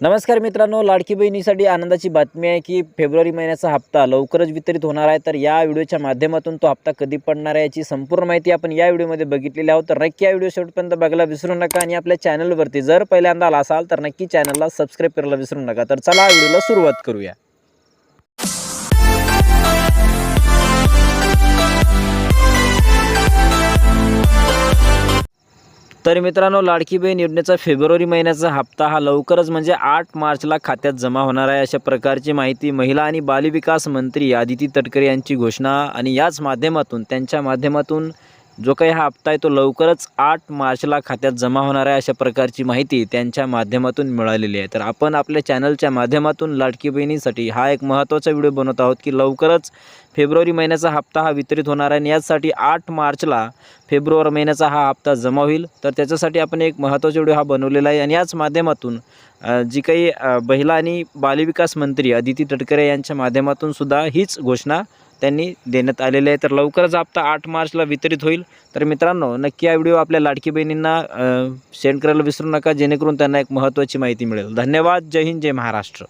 नमस्कार मित्रांनो लाडकी बहिणीसाठी आनंदाची बातमी आहे की फेब्रुवारी महिन्याचा हप्ता लवकरच वितरित होणार आहे. तर या व्हिडिओच्या माध्यमातून तो हप्ता कधी पडणार आहे याची संपूर्ण माहिती आपण या व्हिडिओमध्ये बघितलेली आहोत. तर नक्की या व्हिडिओ शेवटपर्यंत बघायला विसरू नका आणि आपल्या चॅनलवरती जर पहिल्यांदा आला असाल तर नक्की चॅनलला सबस्क्राईब करायला विसरू नका. तर चला व्हिडिओला सुरुवात करूया. तर मित्रांनो लाडकी बहीण योजनेचा फेब्रुवारी महिन्याचा हप्ता हा लवकरच म्हणजे आठ मार्चला खात्यात जमा होणार आहे. अशा प्रकारची माहिती महिला आणि बालविकास मंत्री आदिती तटकरे यांची घोषणा आणि याच माध्यमातून त्यांच्या माध्यमातून जो काही हा हप्ता आहे तो लवकरच आठ मार्चला खात्यात जमा होणार आहे अशा प्रकारची माहिती त्यांच्या माध्यमातून मिळालेली आहे. तर आपण आपल्या चॅनलच्या माध्यमातून लाडकी बहिणीसाठी हा एक महत्त्वाचा व्हिडिओ बनवत आहोत की लवकरच फेब्रुवारी महिन्याचा हप्ता हा वितरित होणार आहे आणि याचसाठी आठ मार्चला फेब्रुवारी महिन्याचा हा हप्ता जमा होईल. तर त्याच्यासाठी आपण एक महत्त्वाचा व्हिडिओ हा बनवलेला आहे आणि याच माध्यमातून जी काही महिला आणि बालविकास मंत्री अदिती तटकरे यांच्या माध्यमातून सुद्धा हीच घोषणा त्यांनी देण्यात आलेले आहे. तर लवकरच हप्ता आठ मार्चला वितरित होईल. तर मित्रांनो नक्की हा व्हिडिओ आपल्या लाडकी बहिणींना सेंड करायला विसरू नका. जेणेकरून त्यांना एक महत्त्वाची माहिती मिळेल. धन्यवाद. जय हिंद. जय महाराष्ट्र.